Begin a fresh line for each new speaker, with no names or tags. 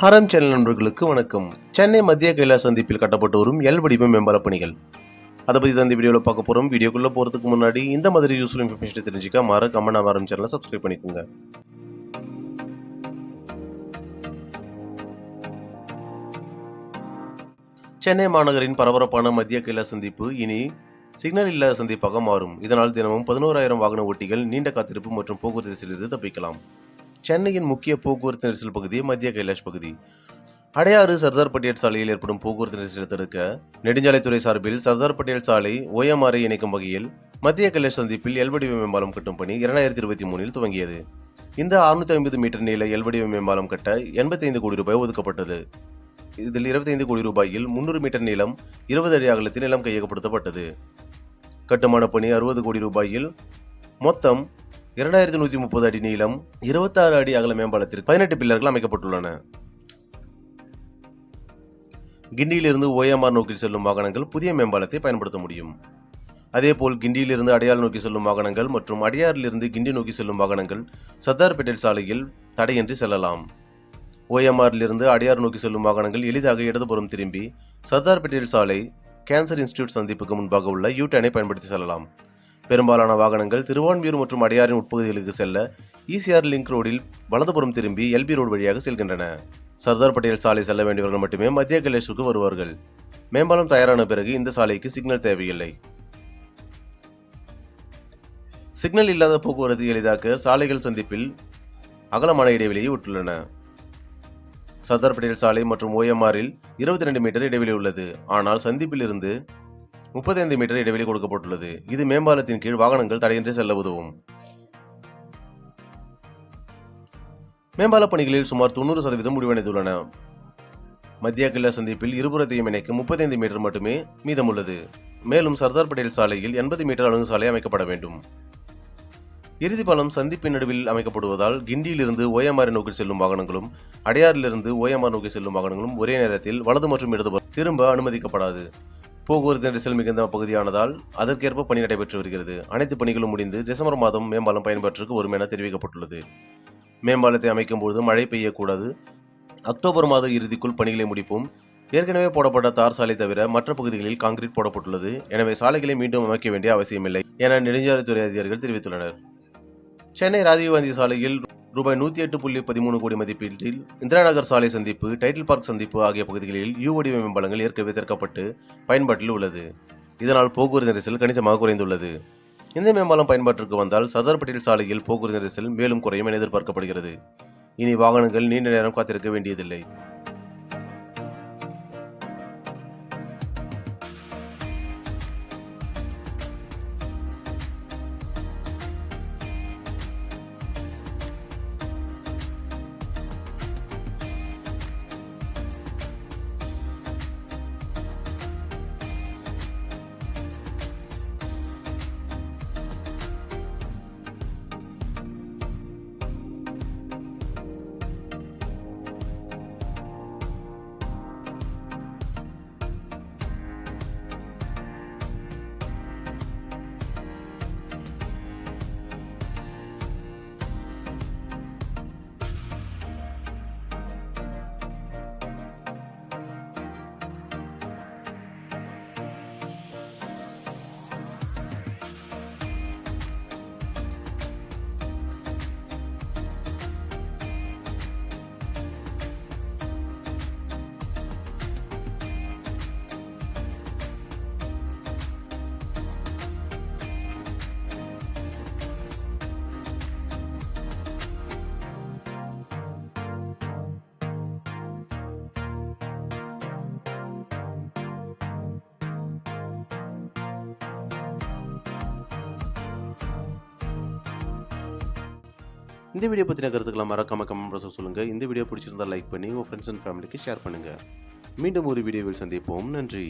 Haram channel நண்பர்களுக்கு வணக்கம். சென்னை மத்திய கைலாஷ் சந்திப்பில் கட்டப்பட்டு வரும் எல் வடிவ மேம்பால பணிகள். அதை பற்றி தான் இந்த வீடியோவில் பார்க்க போகிறோம் வீடியோக்குள்ளே போகிறதுக்கு முன்னாடி இந்த மாதிரி யூஸ்ஃபுல் இன்ஃபர்மேஷனை தெரிஞ்சுக்க மாற நம்ம ஆரம் சேனலை சப்ஸ்கிரைப் பண்ணிக்கோங்க. சென்னை மாநகரின் பரபரப்பான மத்திய கைலாஷ் சந்திப்பு இனி சிக்னல் இல்லாத சந்திப்பாக மாறும். இதனால் தினமும் பதினோராயிரம் வாகன ஓட்டிகள் நீண்ட காத்திருப்பு மற்றும் போக்குவரத்து தப்பிக்கலாம். சென்னையின் முக்கிய போக்குவரத்து நெரிசல் பகுதி மத்திய கைலாஷ் பகுதி. அடையாறு சர்தார் பட்டேல் சாலையில் ஏற்படும் போக்குவரத்து நெரிசலை தடுக்க நெடுஞ்சாலைத்துறை சார்பில் சர்தார் பட்டேல் சாலை ஓஎம்ஆரை இணைக்கும் வகையில் மத்திய கைலாஷ் சந்திப்பில் எல்வடிவ மேம்பாலம் கட்டும் பணி இரண்டாயிரத்தி இருபத்தி மூணில் துவங்கியது. இந்த 650 ஐம்பது மீட்டர் நீள எல்வடிவ மேம்பாலம் கட்ட 85 கோடி ரூபாய் ஒதுக்கப்பட்டது. இதில் 25 கோடி ரூபாயில் 300 மீட்டர் நீளம் 20 அடி அகலத்தில் நிலம் கையகப்படுத்தப்பட்டது. கட்டுமான பணி 60 கோடி ரூபாயில் மொத்தம் இரண்டாயிரத்தி நூற்றி முப்பது அடி நீளம் 26 அடி அகல மேம்பாலத்திற்கு பதினெட்டு பில்லர்கள் அமைக்கப்பட்டுள்ளன. கிண்டியிலிருந்து ஓஎம்ஆர் நோக்கி செல்லும் வாகனங்கள் புதிய மேம்பாலத்தை பயன்படுத்த முடியும். அதேபோல் கிண்டியிலிருந்து அடையார் நோக்கி செல்லும் வாகனங்கள் மற்றும் அடையாறிலிருந்து கிண்டி நோக்கி செல்லும் வாகனங்கள் சர்தார் பட்டேல் சாலையில் தடையின்றி செல்லலாம். ஓஎம்ஆரிலிருந்து அடையார் நோக்கி செல்லும் வாகனங்கள் எளிதாக இடதுபுறம் திரும்பி சர்தார் பட்டேல் சாலை கேன்சர் இன்ஸ்டியூட் சந்திப்புக்கு முன்பாக உள்ள யூ டேனை பயன்படுத்தி செல்லலாம். பெரும்பாலான வாகனங்கள் திருவான்மியூர் மற்றும் அடையாரின் உட்பகுதிகளுக்கு செல்ல இசிஆர் லிங்க் ரோடில் வலதுபுறம் திரும்பி எல்பி ரோடு வழியாக செல்கின்றன. சர்தார் பட்டேல் சாலை செல்ல வேண்டியவர்கள் மட்டுமே மத்திய கலேஷுக்கு வருவார்கள். மேம்பாலம் தயாரான பிறகு இந்த சாலைக்கு சிக்னல் தேவையில்லை. சிக்னல் இல்லாத போக்குவரத்து எளிதாக்க சாலைகள் சந்திப்பில் அகலமான இடைவெளியை விட்டுள்ளன. சர்தார் பட்டேல் சாலை மற்றும் ஓஎம்ஆரில் இருபத்தி ரெண்டு மீட்டர் இடைவெளி உள்ளது. ஆனால் சந்திப்பில் இருந்து முப்பத்தைந்து மீட்டர் இடைவெளி கொடுக்கப்பட்டுள்ளது. இது மேம்பாலத்தின் கீழ் வாகனங்கள் தடையின்றி செல்ல உதவும். மேம்பால பணிகளில் சுமார் தொண்ணூறு சதவீதம் முடிவடைந்துள்ளன. மத்திய கில்லா சந்திப்பில் இருபுறத்தையும் இணைக்க முப்பத்தைந்து மீட்டர் மட்டுமே மீதமுள்ளது. மேலும் சர்தார் பட்டேல் சாலையில் எண்பது மீட்டர் அணுகு சாலை அமைக்கப்பட வேண்டும். இறுதி பாலம் சந்திப்பின் நடுவில் அமைக்கப்படுவதால் கிண்டியிலிருந்து ஓயமாரி நோக்கி செல்லும் வாகனங்களும் அடையாறிலிருந்து ஓயமார் நோக்கி செல்லும் வாகனங்களும் ஒரே நேரத்தில் வலது மற்றும் இடது திரும்ப அனுமதிக்கப்படாது. போக்குவரத்து நெரிசல் மிகுந்த பகுதியானதால் அதற்கேற்ப பணி நடைபெற்று வருகிறது. அனைத்து பணிகளும் முடிந்து டிசம்பர் மாதம் மேம்பாலம் பயன்பாட்டிற்கு வரும் என தெரிவிக்கப்பட்டுள்ளது. மேம்பாலத்தை அமைக்கும் பொழுது மழை பெய்யக்கூடாது. அக்டோபர் மாத இறுதிக்குள் பணிகளை முடிப்போம். ஏற்கனவே போடப்பட்ட தார் சாலை தவிர மற்ற பகுதிகளில் காங்கிரீட் போடப்பட்டுள்ளது. எனவே சாலைகளை மீண்டும் அமைக்க வேண்டிய அவசியமில்லை என நெடுஞ்சாலைத்துறை அதிகாரிகள் தெரிவித்துள்ளனர். சென்னை ராஜீவ்காந்தி சாலையில் ரூபாய் நூற்றி எட்டு புள்ளி பதிமூணு கோடி மதிப்பீட்டில் இந்திரா நகர் சாலை சந்திப்பு டைட்டில் பார்க் சந்திப்பு ஆகிய பகுதிகளில் யூ வடிவ மேம்பாலங்கள் ஏற்கனவே திறக்கப்பட்டு பயன்பாட்டில் உள்ளது. இதனால் போக்குவரத்து நெரிசல் கணிசமாக குறைந்துள்ளது. இந்த மேம்பாலம் பயன்பாட்டிற்கு வந்தால் சர்தார் பட்டேல் சாலையில் போக்குவரத்து நெரிசல் மேலும் குறையும் என எதிர்பார்க்கப்படுகிறது. இனி வாகனங்கள் நீண்ட நேரம் காத்திருக்க வேண்டியதில்லை. இந்த வீடியோ பற்றின கருத்துக்களை மறக்காம கமெண்ட் பாக்ஸில் சொல்லுங்கள் இந்த வீடியோ பிடிச்சிருந்தா லைக் பண்ணி உங்கள் ஃப்ரெண்ட்ஸ் அண்ட் ஃபேமிலிக்கு ஷேர் பண்ணுங்கள் மீண்டும் ஒரு வீடியோவில் சந்திப்போம். நன்றி.